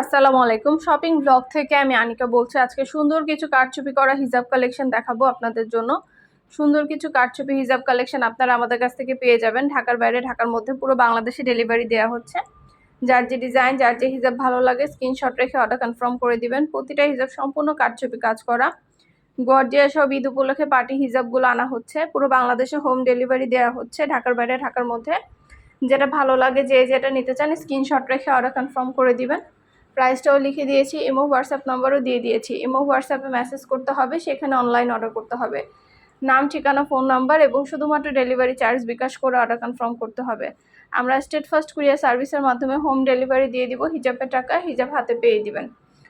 আসসালামু আলাইকুম। Shopping blog থেকে আমি আনিকা বলছি, আজকে সুন্দর কিছু কারচুপি করা হিজাব কালেকশন দেখাবো আপনাদের জন্য। সুন্দর কিছু কারচুপি, হিজাব কালেকশন আপনারা আমাদের কাছ থেকে পেয়ে যাবেন। ঢাকার বাইরে, ঢাকার মধ্যে পুরো বাংলাদেশে ডেলিভারি দেওয়া হচ্ছে। যার যে ডিজাইন যার যে হিজাব ভালো লাগে স্ক্রিনশট রেখে অর্ডার কনফার্ম করে দিবেন। প্রতিটা হিজাব সম্পূর্ণ কারচুপি কাজ করা। গর্জিয়া সব ঈদ উপলক্ষে পার্টি হিজাবগুলো আনা হচ্ছে। পুরো বাংলাদেশে হোম ডেলিভারি দেওয়া হচ্ছে, ঢাকার বাইরে, ঢাকার মধ্যে। যেটা ভালো লাগে, যে যেটা নিতে চান স্ক্রিনশট রেখে অর্ডার কনফার্ম করে দিবেন। প্রাইসটাও লিখে দিয়েছি ইমো হোয়াটসঅ্যাপ নাম্বারও দিয়ে দিয়েছি। ইমো হোয়াটসঅ্যাপে মেসেজ করতে হবে, সেখানে অনলাইন অর্ডার করতে হবে। নাম, ঠিকানা ফোন নাম্বার এবং শুধুমাত্র ডেলিভারি চার্জ বিকাশ করে অর্ডার কনফার্ম করতে হবে। আমরা স্টেট ফার্স্ট কুরিয়ার সার্ভিসের মাধ্যমে হোম ডেলিভারি দিয়ে দিব হিজাবের টাকা, হিজাব হাতে পেয়ে দিবেন।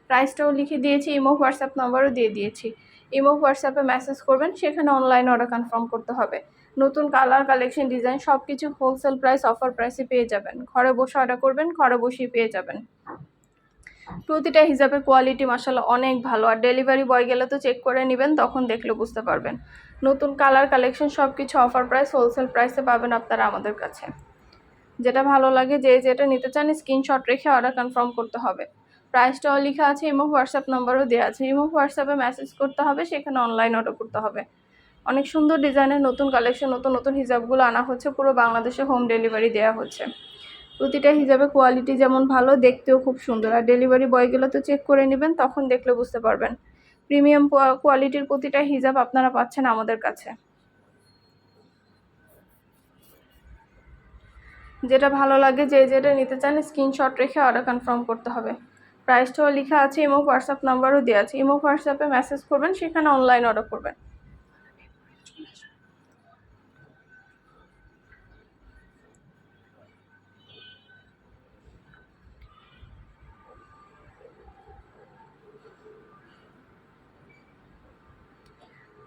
প্রাইসটাও লিখে দিয়েছি ইমো হোয়াটসঅ্যাপ নাম্বারও দিয়ে দিয়েছি। ইমো হোয়াটসঅ্যাপে মেসেজ করবেন, সেখানে অনলাইন অর্ডার কনফার্ম করতে হবে। নতুন কালার কালেকশন ডিজাইন সব কিছু হোলসেল প্রাইস অফার প্রাইসে পেয়ে যাবেন। ঘরে বসে অর্ডার করবেন, ঘরে বসেই পেয়ে যাবেন। প্রতিটা হিসাবের কোয়ালিটি মাসাল্লাহ অনেক ভালো। আর ডেলিভারি বয় গেলে তো চেক করে নেবেন, তখন দেখলে বুঝতে পারবেন। নতুন কালার কালেকশন সব কিছু অফার প্রাইস হোলসেল প্রাইসে পাবেন আপনারা আমাদের কাছে। যেটা ভালো লাগে, যে যেটা নিতে চান স্ক্রিনশট রেখে অর্ডার কনফার্ম করতে হবে। প্রাইসটাও লেখা আছে ইমো হোয়াটসঅ্যাপ নাম্বারও দেওয়া আছে। ইমো হোয়াটসঅ্যাপে মেসেজ করতে হবে, সেখানে অনলাইন অর্ডার করতে হবে। অনেক সুন্দর ডিজাইনের নতুন কালেকশন নতুন নতুন হিসাবগুলো আনা হচ্ছে, পুরো বাংলাদেশে হোম ডেলিভারি দেওয়া হচ্ছে। প্রতিটা হিসাবে কোয়ালিটি যেমন ভালো, দেখতেও খুব সুন্দর। আর ডেলিভারি বয়গুলো তো চেক করে নেবেন, তখন দেখলে বুঝতে পারবেন। প্রিমিয়াম কোয়ালিটির প্রতিটা হিজাব আপনারা পাচ্ছেন আমাদের কাছে। যেটা ভালো লাগে, যে যেটা নিতে চান স্ক্রিনশট রেখে অর্ডার কনফার্ম করতে হবে। প্রাইসটাও লেখা আছে ইমো হোয়াটসঅ্যাপ নাম্বারও দেওয়া আছে। ইমো হোয়াটসঅ্যাপে মেসেজ করবেন, সেখানে অনলাইন অর্ডার করবেন।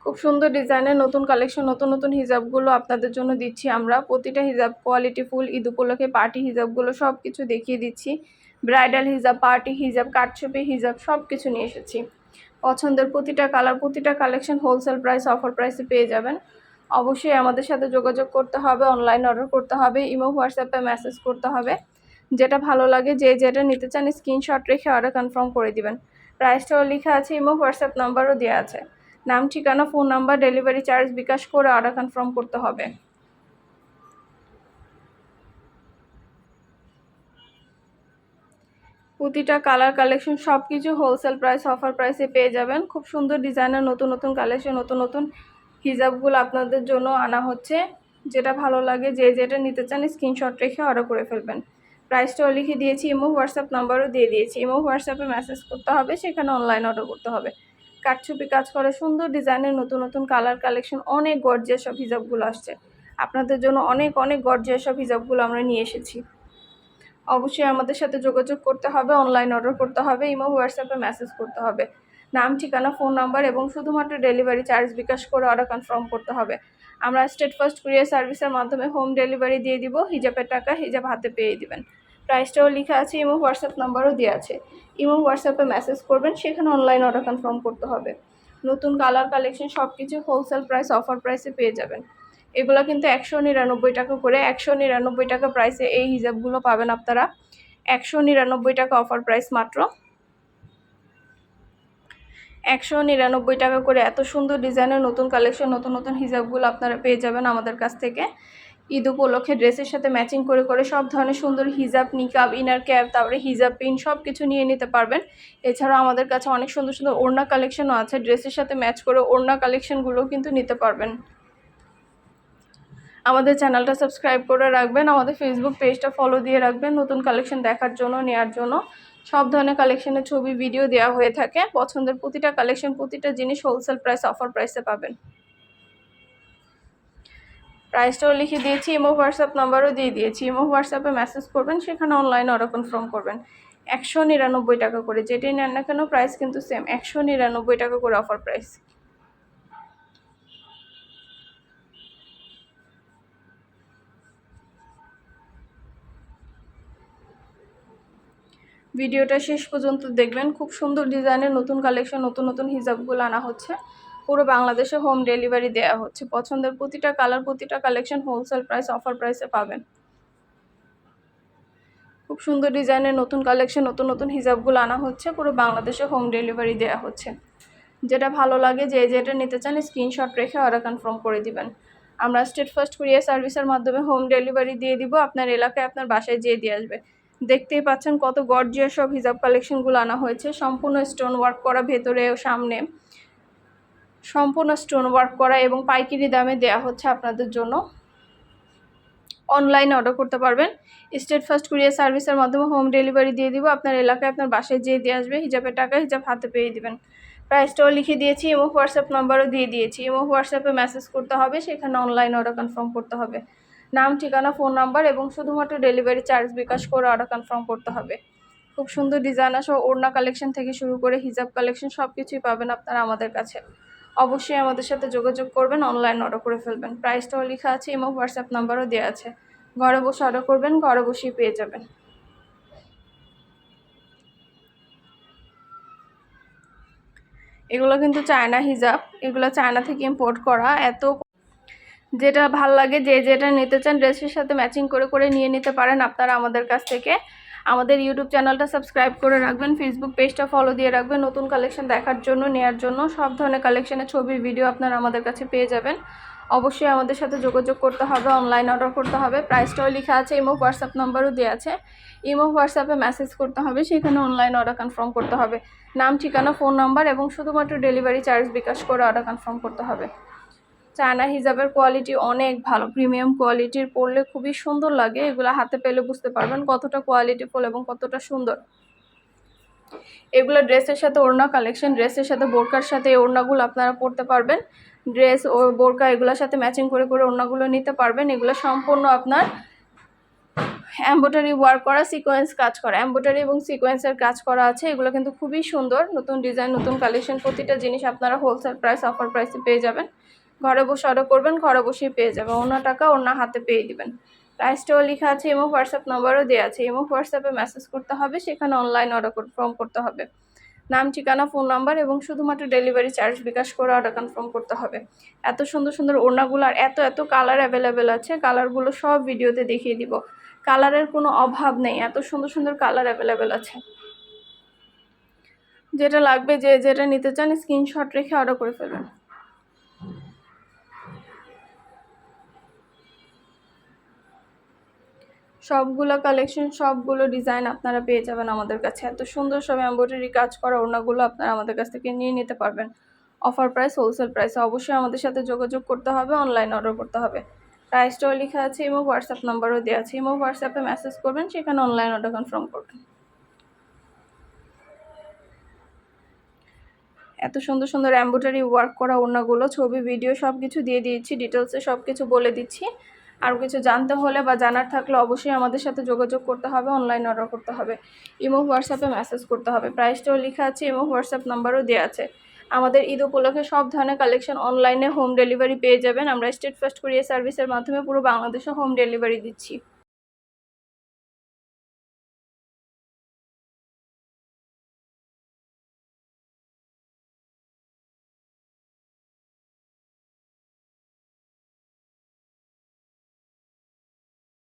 খুব সুন্দর ডিজাইনের নতুন কালেকশন, নতুন নতুন হিজাবগুলো আপনাদের জন্য দিচ্ছি আমরা। প্রতিটা হিজাব কোয়ালিটি ফুল ঈদ উপলক্ষে পার্টি হিজাবগুলো সব কিছু দেখিয়ে দিচ্ছি। ব্রাইডাল হিজাব পার্টি হিজাব কাঠছবি হিজাব সব কিছু নিয়ে এসেছি। পছন্দের প্রতিটা কালার প্রতিটা কালেকশন হোলসেল প্রাইস অফার প্রাইসে পেয়ে যাবেন। অবশ্যই আমাদের সাথে যোগাযোগ করতে হবে অনলাইন অর্ডার করতে হবে ইমো হোয়াটসঅ্যাপে মেসেজ করতে হবে। যেটা ভালো লাগে, যে যেটা নিতে চান স্ক্রিনশট রেখে অর্ডার কনফার্ম করে দিবেন। প্রাইসটাও লেখা আছে ইমো হোয়াটসঅ্যাপ নাম্বারও দেওয়া আছে। নাম, ঠিকানা, phone number, delivery charge, bKash করে অর্ডার কনফার্ম করতে হবে। প্রতিটা কালার, কালেকশন সব কিছু হোলসেল প্রাইস অফার প্রাইসে পেয়ে যাবেন। খুব সুন্দর ডিজাইনের নতুন নতুন কালেকশন, নতুন নতুন হিজাবগুলো আপনাদের জন্য আনা হচ্ছে। যেটা ভালো লাগে, যে যেটা নিতে চান স্ক্রিনশট রেখে অর্ডার করে ফেলবেন। প্রাইসটাও লিখে দিয়েছি ইমো হোয়াটসঅ্যাপ নাম্বারও দিয়ে দিয়েছি। ইমো হোয়াটসঅ্যাপে মেসেজ করতে হবে, সেখানে অনলাইন অর্ডার করতে হবে। কাঠছুপি কাজ করে, সুন্দর ডিজাইনের নতুন নতুন কালার কালেকশন অনেক গর্জিয়া সব হিজাবগুলো আসছে। আপনাদের জন্য অনেক অনেক গর্জিয়া সব হিজাবগুলো আমরা নিয়ে এসেছি। অবশ্যই আমাদের সাথে যোগাযোগ করতে হবে অনলাইন অর্ডার করতে হবে ইমো হোয়াটসঅ্যাপে মেসেজ করতে হবে। নাম, ঠিকানা ফোন নাম্বার এবং শুধুমাত্র ডেলিভারি চার্জ বিকাশ করে অর্ডার কনফার্ম করতে হবে। আমরা স্টেট ফার্স্ট কুরিয়ার সার্ভিসের মাধ্যমে হোম ডেলিভারি দিয়ে দিব, হিজাবের টাকা হিজাব হাতে পেয়ে দিবেন। প্রাইসটাও লেখা আছে, ইমো হোয়াটসঅ্যাপ নাম্বারও দেওয়া আছে। ইমো হোয়াটসঅ্যাপে মেসেজ করবেন, সেখানে অনলাইন অর্ডার কনফার্ম করতে হবে। নতুন কালার কালেকশন সব কিছু হোলসেল প্রাইস অফার প্রাইসে পেয়ে যাবেন। এগুলো কিন্তু একশো নিরানব্বই টাকা করে, একশো নিরানব্বই টাকা প্রাইসে এই হিজাবগুলো পাবেন আপনারা। একশো নিরানব্বই টাকা অফার প্রাইস মাত্র। একশো নিরানব্বই টাকা করে এত সুন্দর ডিজাইনের নতুন কালেকশন নতুন নতুন হিজাবগুলো আপনারা পেয়ে যাবেন আমাদের কাছ থেকে। ঈদ উপলক্ষে ড্রেসের সাথে ম্যাচিং করে করে সব ধরনের সুন্দর হিজাব, নিকাব ইনার ক্যাপ তারপরে হিজাব পিন সব কিছু নিয়ে নিতে পারবেন। এছাড়াও আমাদের কাছে অনেক সুন্দর সুন্দর ওড়না কালেকশনও আছে। ড্রেসের সাথে ম্যাচ করে ওড়না কালেকশনগুলোও কিন্তু নিতে পারবেন। আমাদের চ্যানেলটা সাবস্ক্রাইব করে রাখবেন, আমাদের ফেসবুক পেজটা ফলো দিয়ে রাখবেন, নতুন কালেকশন দেখার জন্য নেওয়ার জন্য। সব ধরনের কালেকশনের ছবি ভিডিও দেওয়া হয়ে থাকে। পছন্দের প্রতিটা কালেকশন প্রতিটা জিনিস হোলসেল প্রাইস অফার প্রাইসে পাবেন। প্রাইসটাও লিখে দিয়েছি ইমো হোয়াটসঅ্যাপ নাম্বারও দিয়ে দিয়েছি। ইমো হোয়াটসঅ্যাপে মেসেজ করবেন, সেখানে অনলাইনে অর্ডার কনফার্ম করবেন। একশো নিরানব্বই টাকা করে, যেটাই নেন না কেন প্রাইস কিন্তু সেম একশো নিরানব্বই টাকা করে অফার প্রাইস ভিডিওটা শেষ পর্যন্ত দেখবেন। খুব সুন্দর ডিজাইনের নতুন কালেকশন নতুন নতুন হিজাবগুলো আনা হচ্ছে। পুরো বাংলাদেশে হোম ডেলিভারি দেওয়া হচ্ছে। পছন্দের প্রতিটা কালার প্রতিটা কালেকশন হোলসেল প্রাইস অফার প্রাইসে পাবেন। খুব সুন্দর ডিজাইনের নতুন কালেকশন নতুন নতুন হিজাবগুলো আনা হচ্ছে। পুরো বাংলাদেশে হোম ডেলিভারি দেওয়া হচ্ছে। যেটা ভালো লাগে, যে যেটা নিতে চান স্ক্রিনশট রেখে অর্ডার কনফার্ম করে দিবেন। আমরা স্টেট ফার্স্ট কুরিয়ার সার্ভিসের মাধ্যমে হোম ডেলিভারি দিয়ে দিব। আপনার এলাকায় আপনার বাসায় যেয়ে দিয়ে আসবে। দেখতেই পাচ্ছেন কত গর্জিয়াস সব হিজাব কালেকশনগুলো আনা হয়েছে। সম্পূর্ণ স্টোন ওয়ার্ক করা ভেতরে ও সামনে। সম্পূর্ণ স্টোন ওয়ার্ক করা এবং পাইকারি দামে দেয়া হচ্ছে আপনাদের জন্য। অনলাইনে অর্ডার করতে পারবেন। স্টেট ফার্স্ট কুরিয়ার সার্ভিসের মাধ্যমে হোম ডেলিভারি দিয়ে দিব। আপনার এলাকায় আপনার বাসায় যেয়ে দিয়ে আসবে, হিজাবের টাকা হিজাব হাতে পেয়ে দিবেন। প্রাইসটাও লিখে দিয়েছি, এবং হোয়াটসঅ্যাপ নাম্বারও দিয়ে দিয়েছি, এবং হোয়াটসঅ্যাপে মেসেজ করতে হবে, সেখানে অনলাইন অর্ডার কনফার্ম করতে হবে। নাম, ঠিকানা ফোন নাম্বার এবং শুধুমাত্র ডেলিভারি চার্জ বিকাশ করে অর্ডার কনফার্ম করতে হবে। খুব সুন্দর ডিজাইন আসো, ওড়না কালেকশন থেকে শুরু করে হিজাব কালেকশন সব কিছুই পাবেন আপনারা আমাদের কাছে। অবশ্যই আমাদের সাথে যোগাযোগ করবেন অনলাইন অর্ডার করে ফেলবেন। প্রাইসটাও লেখা আছে এবং হোয়াটসঅ্যাপ নাম্বারও দেওয়া আছে। ঘরে বসে অর্ডার করবেন, ঘরে বসেই পেয়ে যাবেন। এগুলো কিন্তু চায়না হিজাব। এগুলো চায়না থেকে ইম্পোর্ট করা। এত যেটা ভালো লাগে, যে যেটা নিতে চান ড্রেসের সাথে ম্যাচিং করে করে নিয়ে নিতে পারেন আপনারা আমাদের কাছ থেকে। আমাদের ইউটিউব চ্যানেলটা সাবস্ক্রাইব করে রাখবেন ফেসবুক পেজটা ফলো দিয়ে রাখবেন, নতুন কালেকশন দেখার জন্য, নেয়ার জন্য। সব ধরনের কালেকশনের ছবি ভিডিও আপনারা আমাদের কাছে পেয়ে যাবেন। অবশ্যই আমাদের সাথে যোগাযোগ করতে হবে অনলাইন অর্ডার করতে হবে। প্রাইসটাও লেখা আছে ইমো হোয়াটসঅ্যাপ নাম্বারও দেওয়া আছে। ইমো হোয়াটসঅ্যাপে মেসেজ করতে হবে, সেখানে অনলাইন অর্ডার কনফার্ম করতে হবে। নাম, ঠিকানা ফোন নাম্বার এবং শুধুমাত্র ডেলিভারি চার্জ বিকাশ করে অর্ডার কনফার্ম করতে হবে। চায়না হিজাবের কোয়ালিটি অনেক ভালো প্রিমিয়াম কোয়ালিটির পরলে খুবই সুন্দর লাগে, এগুলো হাতে পেলে বুঝতে পারবেন কতটা কোয়ালিটিফুল এবং কতটা সুন্দর। এগুলো ড্রেসের সাথে ওড়না কালেকশন ড্রেসের সাথে বোরকার সাথে এই ওড়নাগুলো আপনারা পরতে পারবেন। ড্রেস ও বোরকা এগুলোর সাথে ম্যাচিং করে করে ওড়নাগুলো নিতে পারবেন। এগুলো সম্পূর্ণ আপনার এম্বোটারি ওয়ার্ক করা সিকোয়েন্স কাজ করা। এম্বোটারি এবং সিকোয়েন্সের কাজ করা আছে, এগুলো কিন্তু খুবই সুন্দর। নতুন ডিজাইন নতুন কালেকশন প্রতিটা জিনিস আপনারা হোলসেল প্রাইস অফার প্রাইসে পেয়ে যাবেন। ঘরে বসে অর্ডার করবেন, ঘরে বসেই পেয়ে যাবেন ওনার টাকা ওনার হাতে পেয়ে দিবেন। প্রাইসটাও লেখা আছে এবং হোয়াটসঅ্যাপ নাম্বারও দেওয়া আছে। এবং হোয়াটসঅ্যাপে মেসেজ করতে হবে, সেখানে অনলাইন অর্ডার কনফার্ম করতে হবে। নাম, ঠিকানা ফোন নাম্বার এবং শুধুমাত্র ডেলিভারি চার্জ বিকাশ করে অর্ডার কনফার্ম করতে হবে। এত সুন্দর সুন্দর ওড়নাগুলো আর এত এত কালার অ্যাভেলেবেল আছে কালারগুলো সব ভিডিওতে দেখিয়ে দিব। কালারের কোনো অভাব নেই, এত সুন্দর সুন্দর কালার অ্যাভেলেবেল আছে। যেটা লাগবে, যে যেটা নিতে চান স্ক্রিনশট রেখে অর্ডার করে ফেলবেন। সবগুলো কালেকশন সবগুলো ডিজাইন আপনারা পেয়ে যাবেন আমাদের কাছে। এত সুন্দর সব এমব্রয়ডারি কাজ করা ওড়নাগুলো আপনারা আমাদের কাছ থেকে নিয়ে নিতে পারবেন। অফার প্রাইস হোলসেল প্রাইসে অবশ্যই আমাদের সাথে যোগাযোগ করতে হবে অনলাইন অর্ডার করতে হবে। প্রাইসটাও লেখা আছে এবং হোয়াটসঅ্যাপ নাম্বারও দেওয়া আছে। এবং হোয়াটসঅ্যাপে মেসেজ করবেন, সেখানে অনলাইন অর্ডার কনফার্ম করবেন। এত সুন্দর সুন্দর এম্ব্রয়ডারি ওয়ার্ক করা ওড়নাগুলো, ছবি ভিডিও সব কিছু দিয়ে দিয়েছি ডিটেলসে সব কিছু বলে দিচ্ছি। আর কিছু জানতে হলে বা জানার থাকলে অবশ্যই আমাদের সাথে যোগাযোগ করতে হবে অনলাইন অর্ডার করতে হবে। ইমো হোয়াটসঅ্যাপে মেসেজ করতে হবে। প্রাইসটাও লেখা আছে এবং হোয়াটসঅ্যাপ নাম্বারও দেওয়া আছে। আমাদের ঈদ উপলক্ষে সব ধরনের কালেকশন অনলাইনে হোম ডেলিভারি পেয়ে যাবেন। আমরা স্টেট ফার্স্ট কুরিয়ার সার্ভিসের মাধ্যমে পুরো বাংলাদেশে হোম ডেলিভারি দিচ্ছি।